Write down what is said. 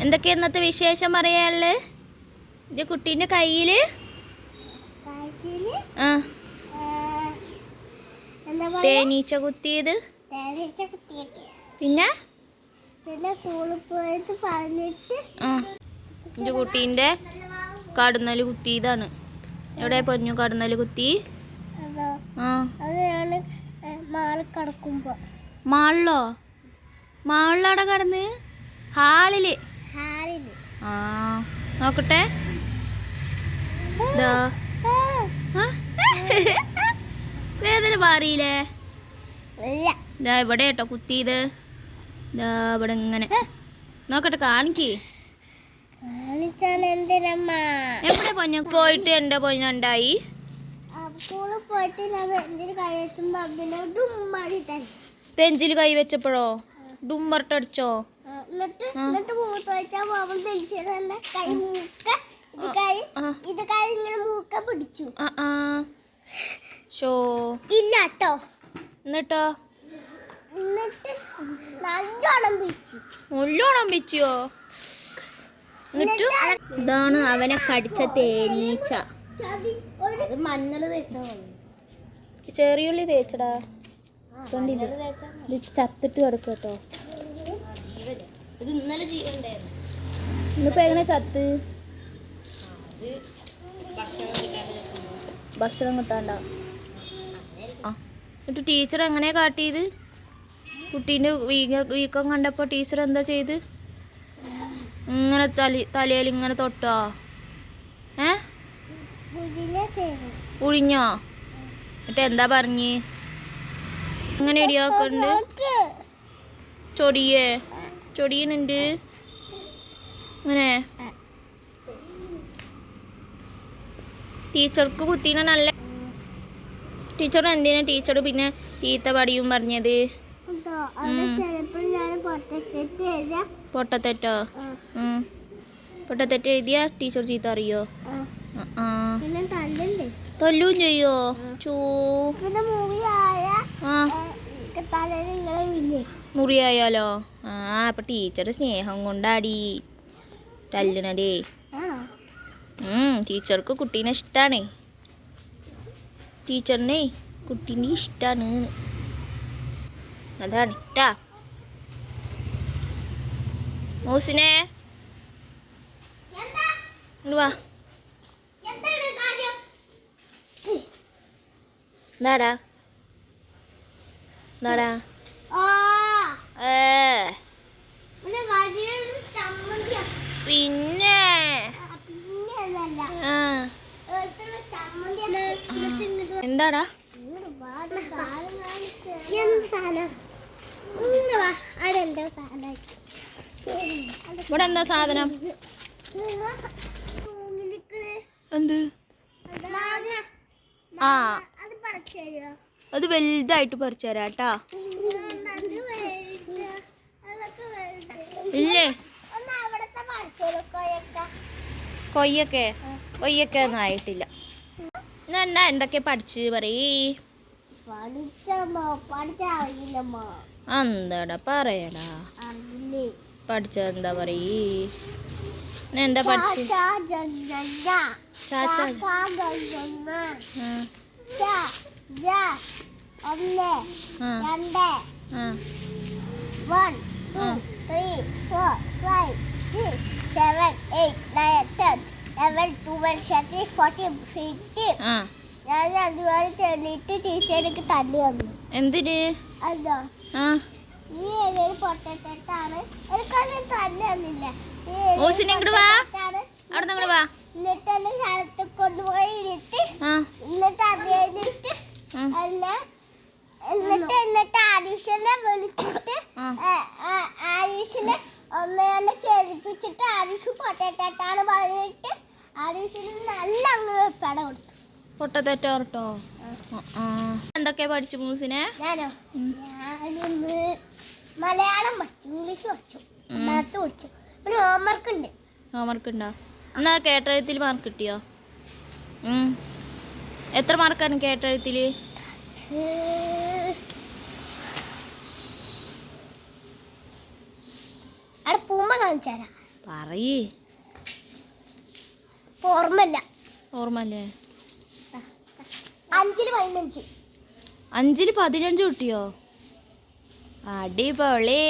എന്തൊക്കെയാ ഇന്നത്തെ വിശേഷം പറയാനുള്ളത് ഇത് കുട്ടീന്റെ കയ്യിൽ ആ. തേനീച്ച കുത്തിയത്. പിന്നെ? പിന്നെ പോയിട്ട് പറഞ്ഞിട്ട് ആ. എന്റെ കുട്ടീന്റെ കടന്നൽ കുത്തിയതാണ്. എവിടെ പൊന്നു കടന്നൽ കുത്തി? മാളിലോ? മാളിലവിടെ കടന്ന്? ഹാളിൽ. ആ നോക്കട്ടെ? വേദന മാറിയില്ലേ? ഇതാ ഇവിടെ കേട്ടോ കുത്തിയത്. ഇതാ ഇവിടെ ഇങ്ങനെ. നോക്കട്ടെ കാണിക്ക്. എവിടെ പൊന്ന? പോയിട്ട് എന്റെ പൊന്നുണ്ടായി പെഞ്ചിൽ കൈ വെച്ചപ്പോഴോ? മൂക്ക പിടിച്ചു. ഷോ ഇല്ല കേട്ടോ എന്നിട്ടോ? എന്നിട്ട് നല്ലോണം പിടിച്ചു. നല്ലോണം വെച്ചിയോ എന്നിട്ട്? ഇതാണ് അവനെ കടിച്ച തേനീച്ച. അത് മഞ്ഞൾ തേച്ചാ ചെറിയുള്ളി തേച്ചടാ. കണ്ടില്ലേ? ഇത് ചത്തിട്ട് കിടക്കും കേട്ടോ ഇന്നിപ്പോ എങ്ങനെ ചത്ത്? ഭക്ഷണം കിട്ടാണ്ട. ആ. എന്നിട്ട് ടീച്ചർ എങ്ങനെ കാട്ടിയത്? കുട്ടീന്റെ വീക്ക വീക്കം കണ്ടപ്പോൾ ടീച്ചർ എന്താ ചെയ്ത്? ഇങ്ങനെ തലി തലയിൽ ഇങ്ങനെ തൊട്ടോ. ഏ? ഉഴിഞ്ഞോ എന്നിട്ട് എന്താ പറഞ്ഞ്? ഇങ്ങനെ ഇടിയാക്കുന്നുണ്ട്. ചൊടിയേ? ചൊടിയുന്നുണ്ട് അങ്ങനെ ടീച്ചർക്ക് കുട്ടീനെ നല്ല ടീച്ചർ എന്തിനാ ടീച്ചർ പിന്നെ തീത്ത പടിയും പറഞ്ഞത്? പൊട്ടത്തെറ്റ്? എഴുതാം തെറ്റെഴുതിയ ടീച്ചർ ചീത്ത അറിയോ? തൊല്ലൂ ചെയ്യോ? ചൂ. മുറിയായാലോ? ആ അപ്പൊ ടീച്ചർ സ്നേഹം കൊണ്ടാടി. ഉം, ടീച്ചർക്ക് കുട്ടീനെ ഇഷ്ടാണ്. ടീച്ചറിനെ കുട്ടീനെ ഇഷ്ടാണ്. അതാണ് ഇട്ടാ മൂസിനെ വാ. എന്താടാ പിന്നെ. എന്താടാ? ഇവിടെ എന്താ സാധനം? എന്ത്? മാങ്ങ ആ. അത് പറിച്ചു അത് വലുതായിട്ട് പറിച്ചു തരാം കേട്ടാ. അത് അതൊക്കെ വലുത്. ഇല്ലേ? കൊയ്യക്ക. കൊയ്യൊക്കെ ഒന്നും ആയിട്ടില്ല. എന്നാ എന്നാ എന്തൊക്കെ പഠിച്ച് പറയേ? എന്താടാ പറയടാ. പഠിച്ച പഠിച്ചത് എന്താ പറയേ? എന്താ പഠിച്ചു? Seven eight nine ten eleven twelve ഞാൻ അതുപോലെ തല്ലി തന്നു. എന്തിന്? അതോ ആ. ഈ ഏരിയയിൽ പൊട്ടത്തെറ്റാണ് എനിക്കൊന്നും തന്നെ ഏരിയയിൽ ഓസിനെ വാ. അവിടെ നിങ്ങൾ വാ എന്നിട്ട് എന്നെ സ്ഥലത്ത് കൊണ്ടുപോയി ഇരുത്തി. എന്നിട്ട് അത് കഴിഞ്ഞിട്ട് ആ. എന്നെ എന്നിട്ട് എന്നിട്ട് ആരുഷനെ വിളിച്ചിട്ട് ആരുഷിനെ ഒന്ന് ചെരിപ്പിച്ചിട്ട് ആരുഷ് പറഞ്ഞിട്ട് ആരുഷിന് നല്ല അങ്ങ് പെട കൊടുത്തു. പൊട്ടത്തെറ്റോർട്ടോ എന്തൊക്കെയാ പഠിച്ചു മൂസിനെ? മലയാളം പഠിച്ചു ഇംഗ്ലീഷ് പഠിച്ചു. മാത്സ് പഠിച്ചു. ഒരു ഹോംവർക്ക് ഉണ്ട്. ഹോംവർക്ക് ഉണ്ടോ? എന്നാ കേട്ടെഴുത്തിൽ മാർക്ക് കിട്ടിയോ? എത്ര മാർക്കാണ് കേട്ടെഴുത്തിൽ പൂമ്പ കാണിച്ചു തരാം. പറയേ. ഓർമ്മല്ല ഓർമ്മല്ലേ അഞ്ചിൽ പതിനഞ്ച്. അഞ്ചിൽ പതിനഞ്ച് കുട്ടിയോ? അടിപൊളി.